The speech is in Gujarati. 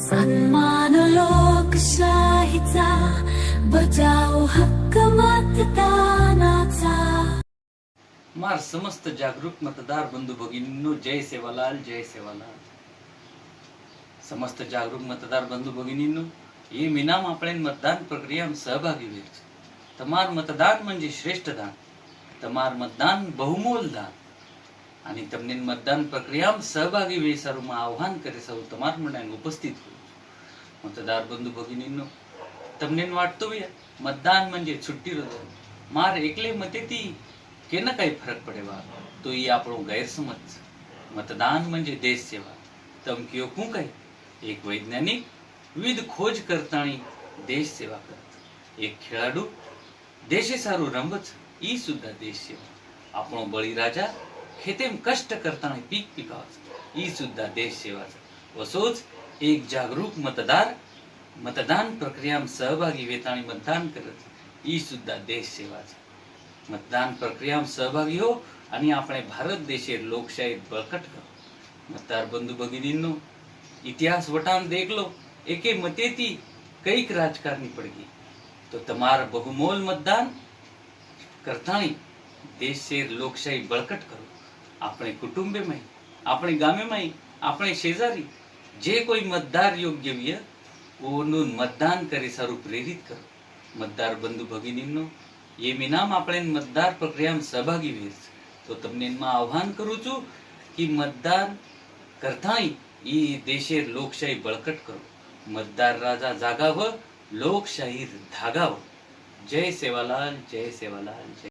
सन्मान लोकशाहीचा बजाव हक्क मतदानाचा मार समस्त जागरूक मतदार बंधू भगिनींनो जय सेवालाल जय सेवालाल સમસ્ત જાગૃત મતદાર બંધુ ભગિનીનું એ મિનામ આપણે મતદાન પ્રક્રિયામાં સહભાગી હોય છે તમાર મતદાન म्हणजे શ્રેષ્ઠ દાન તમાર મતદાન બહુમોલ દાન आणि તમને મતદાન પ્રક્રિયામાં સહભાગી વેસરોમાં આહ્વાન કરે સૌ તમારા મંડળને ઉપસ્થિत હોય મતદાર બંधू ભગિનીનો, તમને વાટતું હોય મતદાન म्हणजे છુટ્ટી રદ માર એકલે મતેથી કે ન કઈ ફરક પડેવા તો એ આપણો ગેરસમજ મતદાન म्हणजे દેશ સેવા તમ કયો હું કઈ એક વૈજ્ઞાનિક વિવિધ ખોજ કરતાની દેશ સેવા કરત એક ખેલાડુ દેશે સારું રમત ઈ સુદ્ધા દેશ સેવા. આપણો બળી રાજા हे ते कष्ट करताना पीक पिकावच. ही सुद्धा देश सेवाच. असोच एक जागरूक मतदार मतदान प्रक्रिया सहभागी वेत आणि मतदान करत. ही सुद्धा देश सेवाच. मतदान प्रक्रिया सहभागी हो आणि आपले भारत देशे लोकशाही बळकट करो. मतदार बंधू भगिनींनो इतिहास वटान देखलो एके मतेती कैक राजकारणी पडगी. तो तमार बहुमोल मतदान करतानी देश से लोकशाही बळकट करो. આપણે કુટુંબેમાં આપણે ગામેમાં આપણે શેજારી, જે કોઈ મતદાર યોગ્ય ઓનું મતદાન કરી સારું પ્રેરિત કરો. મતદાર બંધુ ભગિનીનો એ મિનામ આપણે મતદાર પ્રક્રિયામાં સહભાગી વેર તો તમને એમાં આહ્વાન કરું છું કે મતદાન કરતાંય એ દેશે લોકશાહી બળકટ કરો. મતદાર રાજા જાગાવ લોકશાહી ધાગાવ જય સેવાલાલ જય સેવાલાલ, જય